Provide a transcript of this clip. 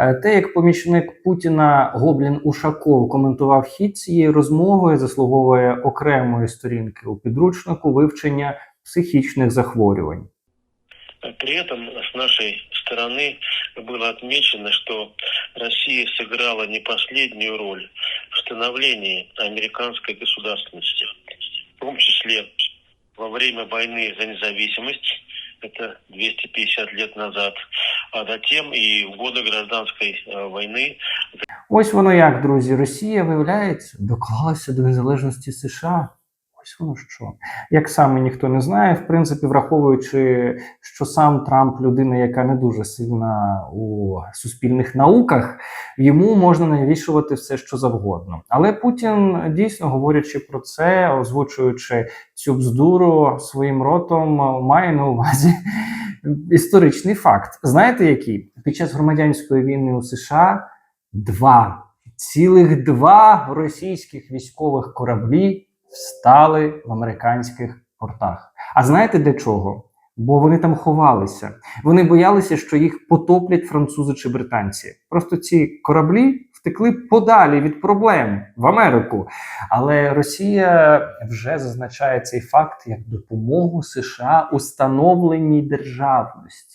Е, Те, як помічник Путіна Гоблін Ушаков коментував хід цієї розмови, заслуговує окремої сторінки у підручнику вивчення психічних захворювань. При этом с нашей стороны было отмечено, что Россия сыграла не последнюю роль в становлении американской государственности, в том числе во время войны за независимость, это 250 лет назад, а затем и в годы гражданской э, войны Ось воно як, друзі, Росія, виявляється, доклалася до незалежності США. Ось воно що. Як саме ніхто не знає, в принципі, враховуючи, що сам Трамп людина, яка не дуже сильна у суспільних науках, йому можна навішувати все, що завгодно. Але Путін, дійсно говорячи про це, озвучуючи цю бздуру своїм ротом, має на увазі історичний факт. Знаєте, який? Під час громадянської війни у США два цілих два російських військових кораблі встали в американських портах. А знаєте для чого? Бо вони там ховалися. Вони боялися, що їх потоплять французи чи британці. Просто ці кораблі втекли подалі від проблем в Америку. Але Росія вже зазначає цей факт як допомогу США у становленні державності.